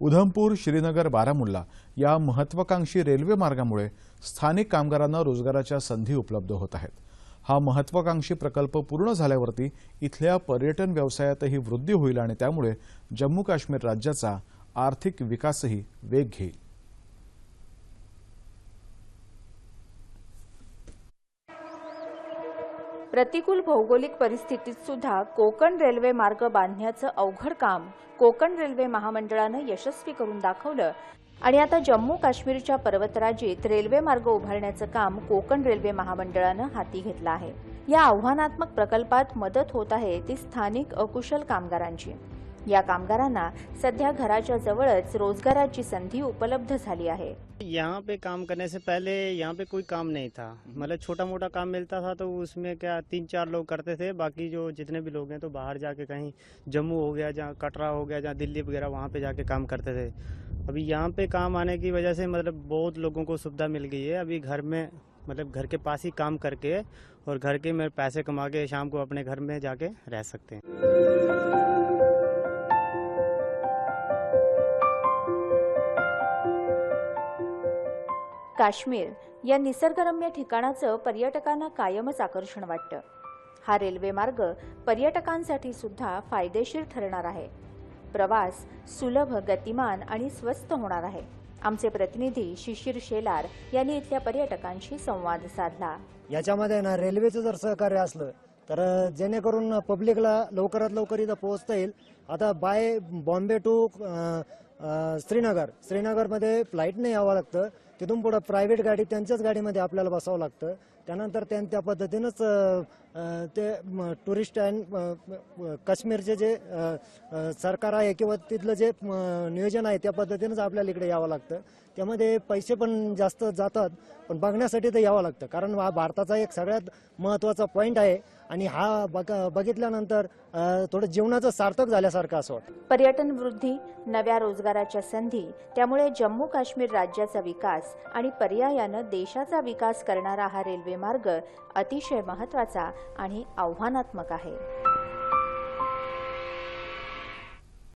उधमपूर श्रीनगर बारामुल्ला या महत्वाकांक्षी रेल्वे मार्गामुळे स्थानिक कामगारांना रोजगाराच्या संधी उपलब्ध होत आहेत. हा महत्वाकांक्षी प्रकल्प पूर्ण झाल्यावरती इथल्या पर्यटन व्यवसायातही वृद्धी होईल आणि त्यामुळे जम्मू काश्मीर राज्याचा आर्थिक विकासही वेग घेईल. प्रतिकूल भौगोलिक परिस्थितीत सुद्धा कोकण रेल्वे मार्ग बांधण्याचं अवघड काम कोकण रेल्वे महामंडळानं यशस्वी करून दाखवलं. आणि आता जम्मू काश्मीरच्या पर्वतराजीत रेल्वे मार्ग उभारण्याचं काम कोकण रेल्वे महामंडळानं हाती घेतलं आहे. या आव्हानात्मक प्रकल्पात मदत होत आहे ती स्थानिक अकुशल कामगारांची. या कामगारांना सध्या घराच्या जवळच रोजगाराची संधी उपलब्ध झाली आहे. यहाँ पे काम करने से पहले यहाँ पे कोई काम नहीं था। मतलब छोटा मोटा काम मिलता था तो उसमें क्या तीन चार लोग करते थे, बाकी जो जितने भी लोग हैं तो बाहर जाके कहीं जम्मू हो गया, जहाँ कटरा हो गया, जहाँ दिल्ली वगैरह, वहाँ पे जाके काम करते थे। अभी यहाँ पे काम आने की वजह से मतलब बहुत लोगों को सुविधा मिल गई है। अभी घर में मतलब घर के पास ही काम करके और घर के में पैसे कमा के शाम को अपने घर में जाके रह सकते हैं। काश्मीर या निसर्गरम्य ठिकाणाचं पर्यटकांना कायमच आकर्षण वाटतं. हा रेल्वे मार्ग पर्यटकांसाठी सुद्धा फायदेशीर ठरणार आहे. प्रवास सुलभ गतिमान आणि स्वस्त होणार आहे. आमचे प्रतिनिधी शिशिर शेलार यांनी इथल्या पर्यटकांशी संवाद साधला. याच्यामध्ये ना रेल्वेचं जर सहकार्य असलं तर जेणेकरून पब्लिकला लवकरात लवकर इथं पोहोचता येईल. आता बाय बॉम्बे टू श्रीनगर. श्रीनगरमध्ये फ्लाईटने यावं लागतं. तिथून पुढं प्रायव्हेट गाडी त्यांच्याच गाडीमध्ये आपल्याला बसावं लागतं. त्यानंतर त्यां त्या पद्धतीनंच ते टुरिस्ट अँड काश्मीरचे जे सरकार आहे किंवा तिथलं जे नियोजन आहे त्या पद्धतीनंच आपल्याला इकडे यावं लागतं. त्यामध्ये पैसे पण जास्त जातात पण बघण्यासाठी तर यावं लागतं. कारण हा भारताचा एक सगळ्यात महत्त्वाचा पॉईंट आहे. आणि हा बघ बघितल्यानंतर थोडं जीवनाचं सार्थक झाल्यासारखं असं वाटतं. पर्यटन वृद्धी नव्या रोजगाराच्या संधी त्यामुळे जम्मू काश्मीर राज्याचा विकास आणि पर्यायानं देशाचा विकास करणारा हा रेल्वे मार्ग अतिशय महत्त्वाचा आणि आव्हानात्मक आहे.